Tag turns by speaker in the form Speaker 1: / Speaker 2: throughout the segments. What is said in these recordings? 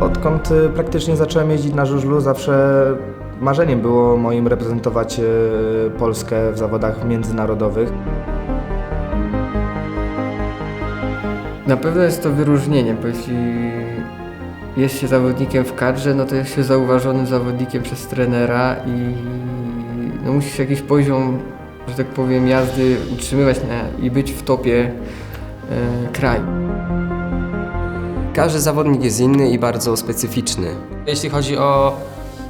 Speaker 1: Odkąd y, praktycznie zacząłem jeździć na żużlu, zawsze marzeniem było moim reprezentować y, Polskę w zawodach międzynarodowych.
Speaker 2: Na pewno jest to wyróżnienie, bo jeśli jest się zawodnikiem w kadrze, no to jest się zauważonym zawodnikiem przez trenera i no musisz jakiś poziom, że tak powiem, jazdy utrzymywać i być w topie e, kraju.
Speaker 3: Każdy zawodnik jest inny i bardzo specyficzny.
Speaker 4: Jeśli chodzi o,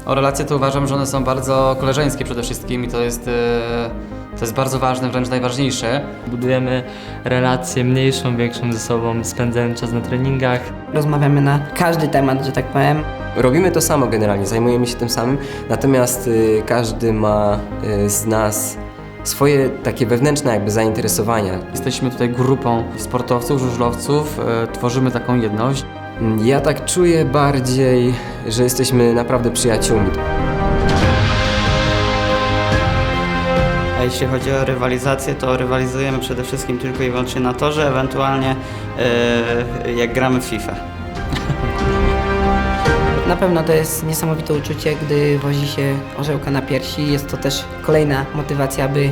Speaker 4: o relacje, to uważam, że one są bardzo koleżeńskie przede wszystkim i to jest, e, to jest bardzo ważne, wręcz najważniejsze.
Speaker 5: Budujemy relację mniejszą, większą ze sobą, spędzamy czas na treningach.
Speaker 6: Rozmawiamy na każdy temat, że tak powiem.
Speaker 3: Robimy to samo generalnie, zajmujemy się tym samym, natomiast y, każdy ma y, z nas swoje takie wewnętrzne jakby zainteresowania.
Speaker 4: Jesteśmy tutaj grupą sportowców, żużlowców, e, tworzymy taką jedność.
Speaker 3: Ja tak czuję bardziej, że jesteśmy naprawdę przyjaciółmi.
Speaker 7: A jeśli chodzi o rywalizację, to rywalizujemy przede wszystkim tylko i wyłącznie na torze, ewentualnie e, jak gramy w FIFA.
Speaker 6: Na pewno to jest niesamowite uczucie, gdy wozi się orzełka na piersi. Jest to też kolejna motywacja, aby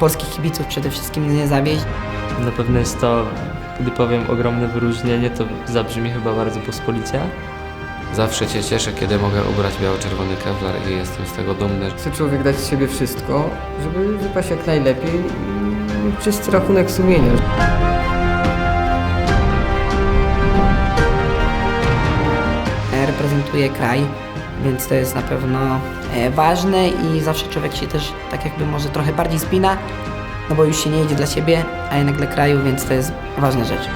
Speaker 6: polskich kibiców przede wszystkim nie zawieść.
Speaker 5: Na pewno jest to, gdy powiem ogromne wyróżnienie, to zabrzmi chyba bardzo pospolicie.
Speaker 8: Zawsze się cieszę, kiedy mogę ubrać biało-czerwony kevlar i jestem z tego dumny.
Speaker 2: Chce człowiek dać z siebie wszystko, żeby wypaść jak najlepiej i czysty rachunek sumienia.
Speaker 6: Reprezentuje kraj, więc to jest na pewno e, ważne i zawsze człowiek się też tak jakby może trochę bardziej spina, no bo już się nie jedzie dla siebie, a jednak dla kraju, więc to jest ważna rzecz.